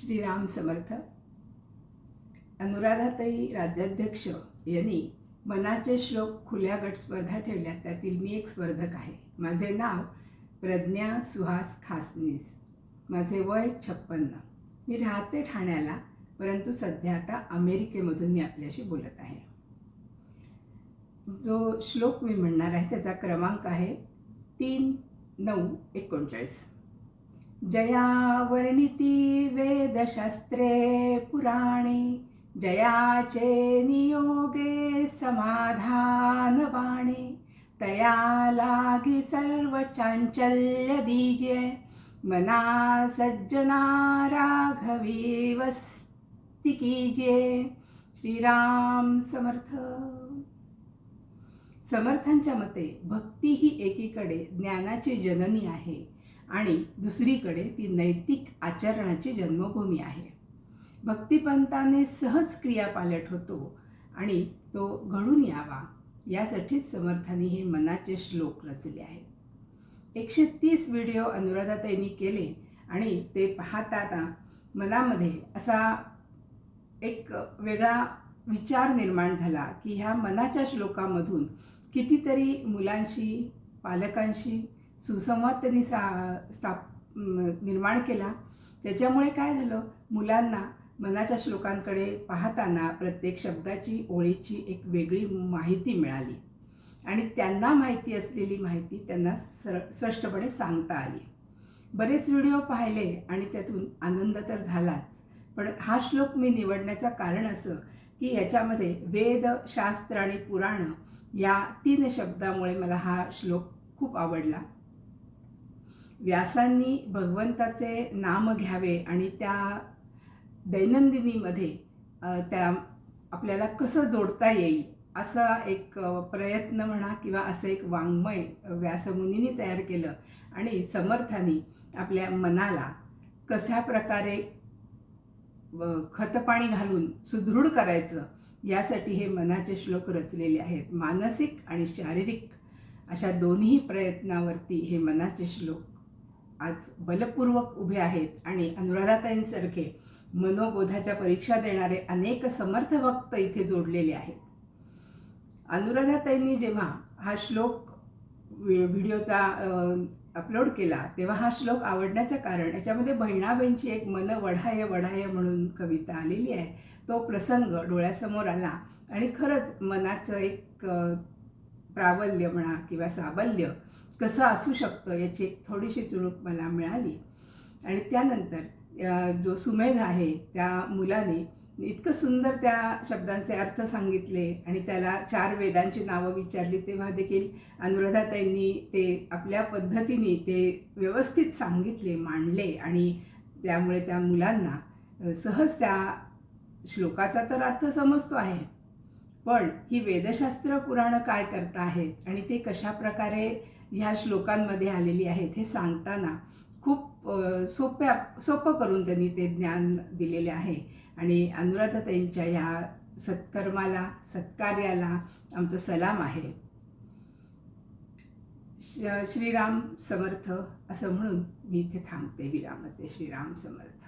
श्रीराम समर्थ. अनुराधाताई राज्याध्यक्ष यांनी मनाचे श्लोक खुल्या गट स्पर्धा ठेवल्या त्यातील मी एक स्पर्धक आहे. माझे नाव प्रज्ञा सुहास खासनीस. माझे वय छप्पन्न. मी राहते ठाण्याला परंतु सध्या आता अमेरिकेमधून मी आपल्याशी बोलत आहे. जो श्लोक मी म्हणणार आहे त्याचा क्रमांक आहे तीन नऊ एकोणचाळीस. जया वर्णिती वेदशास्त्रे पुराणे जयाचे नियोगे समाधानवाणे तया लागी सर्व चांचल्य दीजे मना सज्जना राघवी वस्ती कीजे श्रीराम समर्थ। समर्थांच्या मते भक्ती ही एकीकडे ज्ञानाची जननी आहे. आणि दुसरीकडे ती नैतिक आचरणाची जन्मभूमी आहे. भक्तिपंताने सहज क्रियापालट होतो आणि तो घडून यावा यासाठीच समर्थांनी हे मनाचे श्लोक रचले आहेत. एकशे तीस व्हिडिओ अनुराधाताईंनी केले आणि ते पाहताना मनामध्ये असा एक वेगळा विचार निर्माण झाला की ह्या मनाच्या श्लोकामधून कितीतरी मुलांशी पालकांशी सुसंवाद त्यांनी सा स्थाप निर्माण केला. त्याच्यामुळे काय झालं? मुलांना मनाच्या श्लोकांकडे पाहताना प्रत्येक शब्दाची ओळीची एक वेगळी माहिती मिळाली. आणि त्यांना माहिती असलेली माहिती त्यांना सर स्पष्टपणे सांगता आली. बरेच व्हिडिओ पाहिले आणि त्यातून आनंद तर झालाच. पण हा श्लोक मी निवडण्याचं कारण असं की याच्यामध्ये वेद शास्त्र आणि पुराण या तीन शब्दामुळे मला हा श्लोक खूप आवडला. व्यासांनी भगवंताचे नाम घ्यावे आणि त्या दैनंदिनीमध्ये त्या आपल्याला कसं जोडता येईल असा एक प्रयत्न म्हणा किंवा असं एक वाङ्मय व्यासमुनींनी तयार केलं आणि समर्थानी आपल्या मनाला कशा प्रकारे खतपाणी घालून सुदृढ करायचं यासाठी हे मनाचे श्लोक रचलेले आहेत. मानसिक आणि शारीरिक अशा दोन्ही प्रयत्नावरती हे मनाचे श्लोक आज बलपूर्वक उभे आहेत आणि अनुराधाताईंसारखे मनोबोधाच्या परीक्षा देणारे अनेक समर्थ भक्त इथे जोडलेले आहेत. अनुराधाताईंनी जेव्हा हा श्लोक व्हिडिओचा अपलोड केला तेव्हा हा श्लोक आवडण्याचं कारण याच्यामध्ये बहिणाबाईंची एक मन वढाय वढाय म्हणून कविता आलेली आहे. तो प्रसंग डोळ्यासमोर आला आणि खरंच मनाचं एक प्राबल्य म्हणा किंवा साबल्य कसं असू शकतं याची एक थोडीशी चुणूक मला मिळाली. आणि त्यानंतर जो सुमेध आहे त्या मुलाने इतकं सुंदर त्या शब्दांचे अर्थ सांगितले आणि त्याला चार वेदांची नावं विचारली तेव्हा देखील अनुराधाताईंनी ते आपल्या पद्धतीने ते व्यवस्थित सांगितले मांडले आणि त्यामुळे त्या मुलांना सहज त्या श्लोकाचा तर अर्थ समजतो आहे. पण ही वेदशास्त्र पुराणं काय करता आहेत आणि ते कशा प्रकारे ह्या श्लोकांमध्ये आलेली आहेत हे सांगताना खूप सोप्या सोपं करून त्यांनी ते ज्ञान दिलेले आहे. आणि अनुराधाताईंच्या ह्या सत्कर्माला सत्कार्याला आमचं सलाम आहे. श्रीराम समर्थ असं म्हणून मी इथे थांबते विरामते. श्रीराम समर्थ.